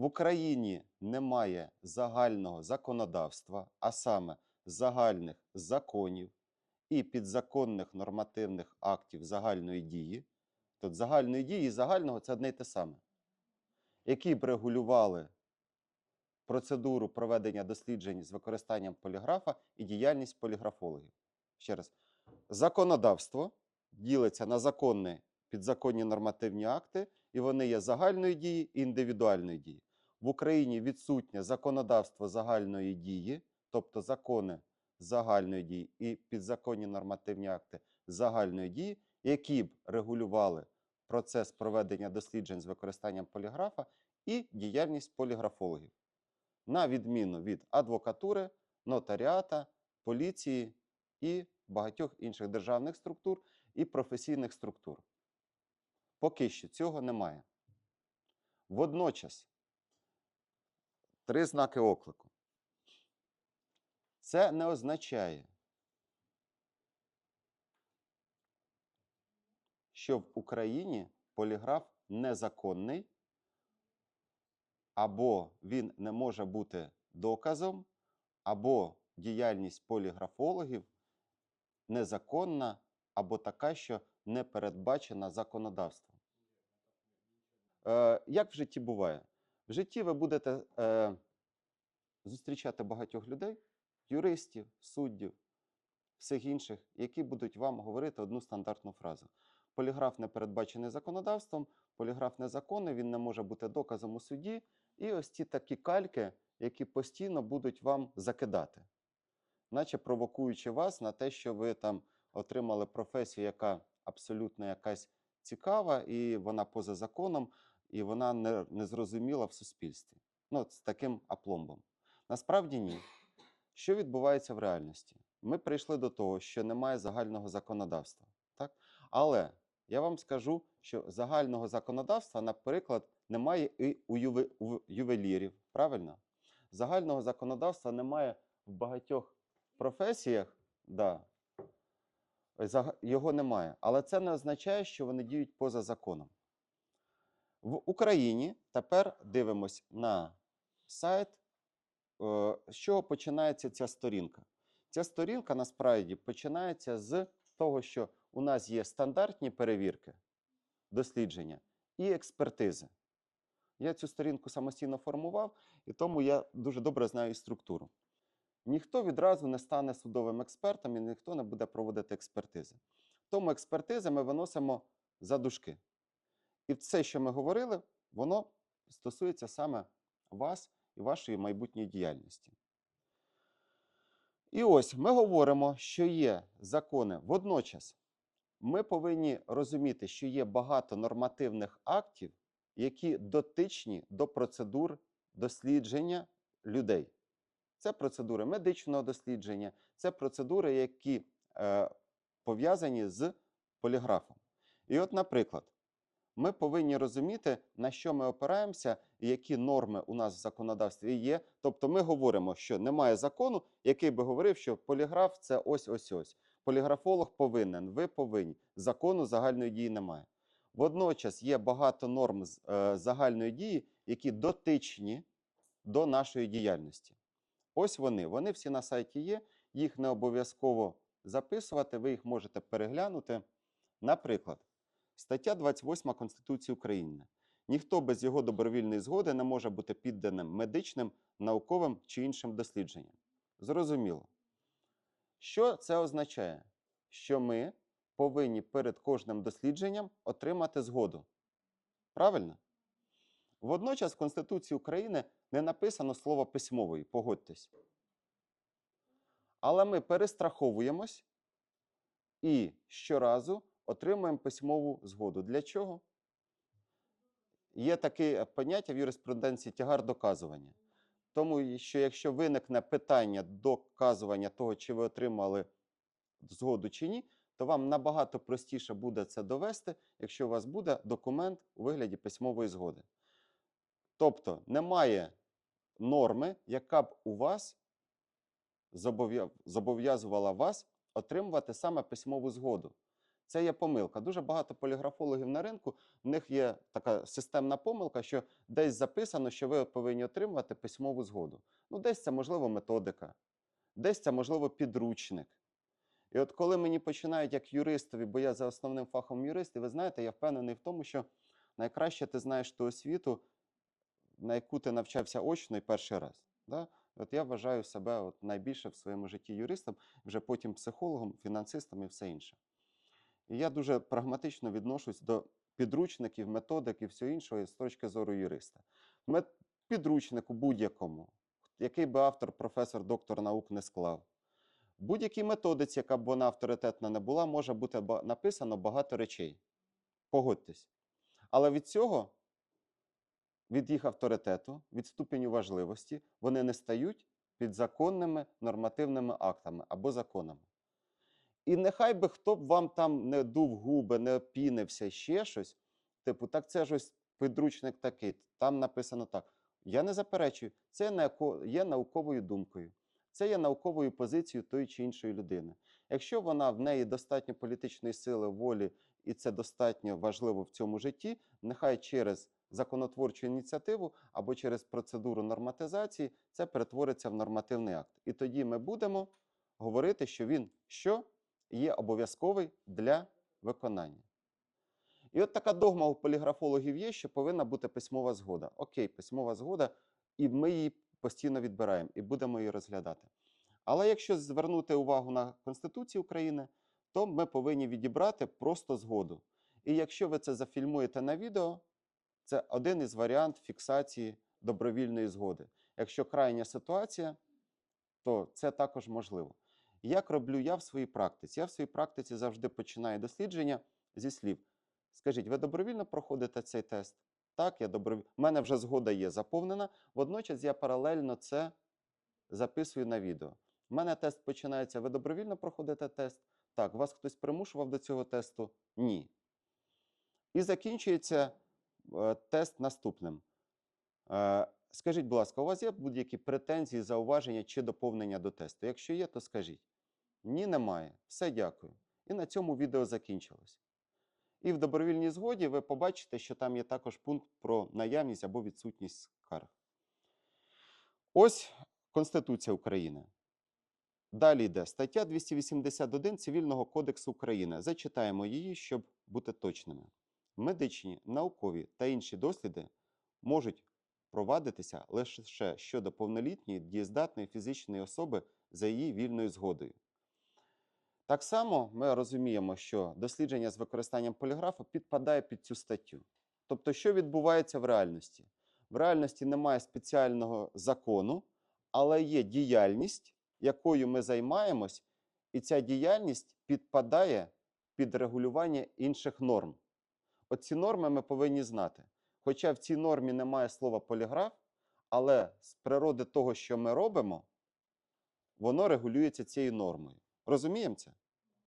В Україні немає загального законодавства, а саме загальних законів і підзаконних нормативних актів загальної дії. Тут загальної дії і загального це одне й те саме, які б регулювали процедуру проведення досліджень з використанням поліграфа і діяльність поліграфологів. Ще раз, законодавство ділиться на законні підзаконні нормативні акти, і вони є загальної дії і індивідуальної дії. В Україні відсутнє законодавство загальної дії, тобто закони загальної дії і підзаконні нормативні акти загальної дії, які б регулювали процес проведення досліджень з використанням поліграфа і діяльність поліграфологів, на відміну від адвокатури, нотаріата, поліції і багатьох інших державних структур і професійних структур. Поки що цього немає. Водночас, три знаки оклику. Це не означає, що в Україні поліграф незаконний, або він не може бути доказом, або діяльність поліграфологів незаконна, або така, що не передбачена законодавством. Е, як в житті буває? В житті ви будете е, зустрічати багатьох людей, юристів, суддів, всіх інших, які будуть вам говорити одну стандартну фразу. Поліграф не передбачений законодавством, поліграф незаконний, він не може бути доказом у суді. І ось ці такі кальки, які постійно будуть вам закидати, наче провокуючи вас на те, що ви там отримали професію, яка абсолютно якась цікава, і вона поза законом, і вона не, не зрозуміла в суспільстві. Ну, з таким апломбом. Насправді ні. Що відбувається в реальності? Ми прийшли до того, що немає загального законодавства. Так? Але я вам скажу, що загального законодавства, наприклад, немає і у, юве, у ювелірів. Правильно? Загального законодавства немає в багатьох професіях. Да, його немає. Але це не означає, що вони діють поза законом. В Україні тепер дивимось на сайт, е, з чого починається ця сторінка. Ця сторінка насправді починається з того, що у нас є стандартні перевірки, дослідження і експертизи. Я цю сторінку самостійно формував, і тому я дуже добре знаю структуру. Ніхто відразу не стане судовим експертом і ніхто не буде проводити експертизи. Тому експертизи ми виносимо за дужки. І все, що ми говорили, воно стосується саме вас і вашої майбутньої діяльності. І ось ми говоримо, що є закони. Водночас ми повинні розуміти, що є багато нормативних актів, які дотичні до процедур дослідження людей. Це процедури медичного дослідження, це процедури, які е, пов'язані з поліграфом. І от, наприклад, ми повинні розуміти, на що ми опираємося і які норми у нас в законодавстві є. Тобто ми говоримо, що немає закону, який би говорив, що поліграф це ось ось ось. Поліграфолог повинен, ви повинні. Закону загальної дії немає. Водночас є багато норм е, загальної дії, які дотичні до нашої діяльності. Ось вони. Вони всі на сайті є. Їх не обов'язково записувати, ви їх можете переглянути. Наприклад, стаття 28 Конституції України. Ніхто без його добровільної згоди не може бути підданим медичним, науковим чи іншим дослідженням. Зрозуміло. Що це означає? Що ми повинні перед кожним дослідженням отримати згоду. Правильно? Водночас в Конституції України не написано слово письмової, погодьтесь. Але ми перестраховуємось і щоразу отримуємо письмову згоду. Для чого? Є таке поняття в юриспруденції тягар доказування. Тому що якщо виникне питання доказування того, чи ви отримали згоду чи ні, то вам набагато простіше буде це довести, якщо у вас буде документ у вигляді письмової згоди. Тобто немає норми, яка б у вас зобов'язувала вас отримувати саме письмову згоду. Це є помилка. Дуже багато поліграфологів на ринку. В них є така системна помилка, що десь записано, що ви повинні отримувати письмову згоду. Ну, десь це можливо методика, десь це можливо підручник. І от коли мені починають як юристові, бо я за основним фахом юрист, і ви знаєте, я впевнений в тому, що найкраще ти знаєш ту освіту, на яку ти навчався очно і перший раз. Да? От я вважаю себе от найбільше в своєму житті юристом, вже потім психологом, фінансистом і все інше. І я дуже прагматично відношусь до підручників, методик і всього іншого з точки зору юриста. Підручнику будь-якому, який би автор, професор, доктор наук не склав, будь-якій методиці, яка б вона авторитетна не була, може бути написано багато речей. Погодьтесь. Але від цього, від їх авторитету, від ступеню важливості, вони не стають підзаконними нормативними актами або законами. І нехай би хто б вам там не дув губи, не пінився, ще щось, типу, так це ж ось підручник такий, там написано так. Я не заперечую, це є науковою думкою, це є науковою позицією тої чи іншої людини. Якщо вона в неї достатньо політичної сили, волі, і це достатньо важливо в цьому житті, нехай через законотворчу ініціативу або через процедуру норматизації це перетвориться в нормативний акт. І тоді ми будемо говорити, що він що є обов'язковий для виконання. І от така догма у поліграфологів є, що повинна бути письмова згода. Окей, письмова згода, і ми її постійно відбираємо і будемо її розглядати. Але якщо звернути увагу на Конституцію України, то ми повинні відібрати просто згоду. І якщо ви це зафільмуєте на відео, це один із варіантів фіксації добровільної згоди. Якщо крайня ситуація, то це також можливо. Як роблю я в своїй практиці? Я в своїй практиці завжди починаю дослідження зі слів. Скажіть, ви добровільно проходите цей тест? Так, я добровільно. У мене вже згода є заповнена. Водночас я паралельно це записую на відео. У мене тест починається. Ви добровільно проходите тест? Так, вас хтось примушував до цього тесту? Ні. І закінчується е, тест наступним. Е, Скажіть, будь ласка, у вас є будь-які претензії, зауваження чи доповнення до тесту? Якщо є, то скажіть. Ні, немає. Все дякую. І на цьому відео закінчилось. І в добровільній згоді ви побачите, що там є також пункт про наявність або відсутність скарг. Ось Конституція України. Далі йде стаття 281 Цивільного кодексу України. Зачитаємо її, щоб бути точними. Медичні, наукові та інші досліди можуть провадитися лише щодо повнолітньої дієздатної фізичної особи за її вільною згодою. Так само ми розуміємо, що дослідження з використанням поліграфу підпадає під цю статтю. Тобто, що відбувається в реальності? В реальності немає спеціального закону, але є діяльність, якою ми займаємось, і ця діяльність підпадає під регулювання інших норм. Оці норми ми повинні знати. Хоча в цій нормі немає слова поліграф, але з природи того, що ми робимо, воно регулюється цією нормою. Розуміємо це?